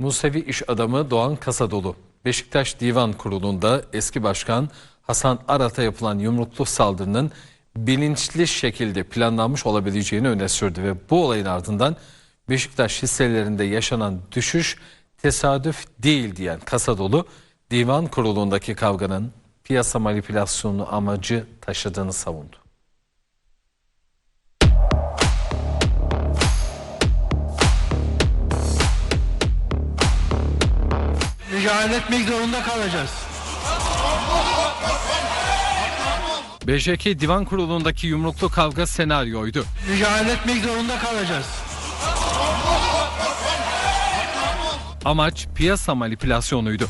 Musevi iş adamı Doğan Kasadolu, Beşiktaş Divan Kurulu'nda eski başkan Hasan Arat'a yapılan yumruklu saldırının bilinçli şekilde planlanmış olabileceğini öne sürdü ve bu olayın ardından Beşiktaş hisselerinde yaşanan düşüş tesadüf değil diyen Kasadolu, Divan Kurulu'ndaki kavganın piyasa manipülasyonu amacı taşıdığını savundu. Mücadele etmek zorunda kalacağız. BJK Divan Kurulu'ndaki yumruklu kavga senaryoydu. Mücadele etmek zorunda kalacağız. Amaç piyasa manipülasyonuydu.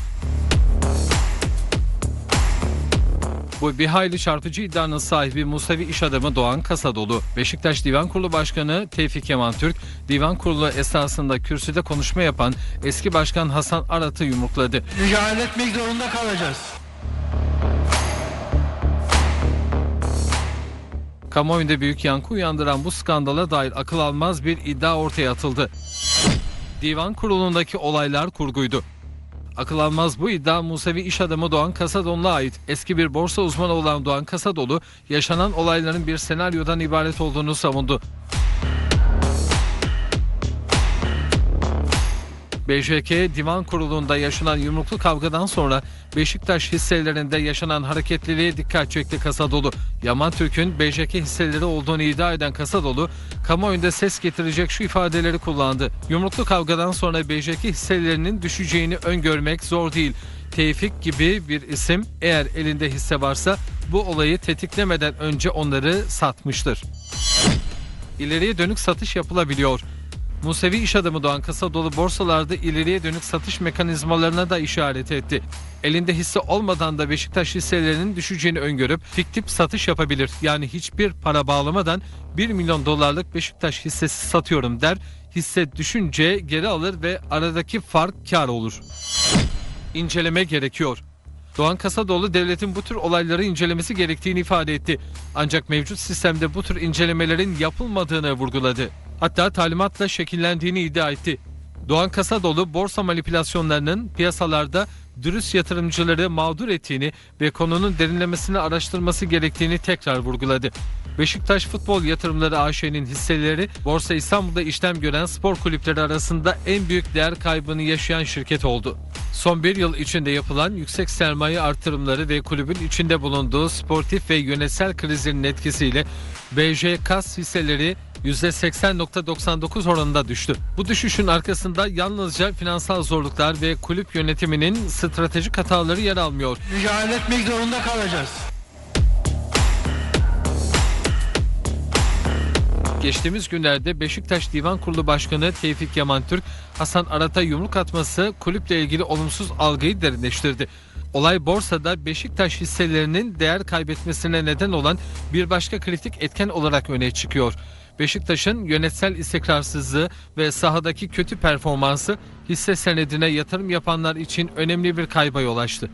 Bu bir hayli çarpıcı iddianın sahibi Musevi iş adamı Doğan Kasadolu, Beşiktaş Divan Kurulu Başkanı Tevfik Yaman Türk, Divan Kurulu esasında kürsüde konuşma yapan eski başkan Hasan Arat'ı yumrukladı. Mücadele etmek zorunda kalacağız. Kamuoyunda büyük yankı uyandıran bu skandala dair akıl almaz bir iddia ortaya atıldı. Divan kurulundaki olaylar kurguydu. Akıl almaz bu iddia Musevi iş adamı Doğan Kasadoğlu'na ait. Eski bir borsa uzmanı olan Doğan Kasadoğlu, yaşanan olayların bir senaryodan ibaret olduğunu savundu. BJK Divan Kurulu'nda yaşanan yumruklu kavgadan sonra Beşiktaş hisselerinde yaşanan hareketliliğe dikkat çekti Kasadolu. Yaman Türk'ün BJK hisseleri olduğunu iddia eden Kasadolu, kamuoyunda ses getirecek şu ifadeleri kullandı. Yumruklu kavgadan sonra BJK hisselerinin düşeceğini öngörmek zor değil. Tevfik gibi bir isim eğer elinde hisse varsa bu olayı tetiklemeden önce onları satmıştır. İleriye dönük satış yapılabiliyor. Musevi iş adamı Doğan Kasadolu borsalarda ileriye dönük satış mekanizmalarına da işaret etti. Elinde hisse olmadan da Beşiktaş hisselerinin düşeceğini öngörüp fiktif satış yapabilir. Yani hiçbir para bağlamadan 1 milyon dolarlık Beşiktaş hissesi satıyorum der. Hisse düşünce geri alır ve aradaki fark kar olur. İnceleme gerekiyor. Doğan Kasadoğlu devletin bu tür olayları incelemesi gerektiğini ifade etti. Ancak mevcut sistemde bu tür incelemelerin yapılmadığını vurguladı. Hatta talimatla şekillendiğini iddia etti. Doğan Kasadoğlu borsa manipülasyonlarının piyasalarda dürüst yatırımcıları mağdur ettiğini ve konunun derinlemesine araştırması gerektiğini tekrar vurguladı. Beşiktaş Futbol Yatırımları AŞ'nin hisseleri Borsa İstanbul'da işlem gören spor kulüpleri arasında en büyük değer kaybını yaşayan şirket oldu. Son bir yıl içinde yapılan yüksek sermaye artırımları ve kulübün içinde bulunduğu sportif ve yönetsel krizinin etkisiyle BJKAS hisseleri %80.99 oranında düştü. Bu düşüşün arkasında yalnızca finansal zorluklar ve kulüp yönetiminin stratejik hataları yer almıyor. Mücadele etmek zorunda kalacağız. Geçtiğimiz günlerde Beşiktaş Divan Kurulu Başkanı Tevfik Yaman Türk, Hasan Arat'a yumruk atması kulüple ilgili olumsuz algıyı derinleştirdi. Olay borsada Beşiktaş hisselerinin değer kaybetmesine neden olan bir başka kritik etken olarak öne çıkıyor. Beşiktaş'ın yönetsel istikrarsızlığı ve sahadaki kötü performansı hisse senedine yatırım yapanlar için önemli bir kayba yol açtı.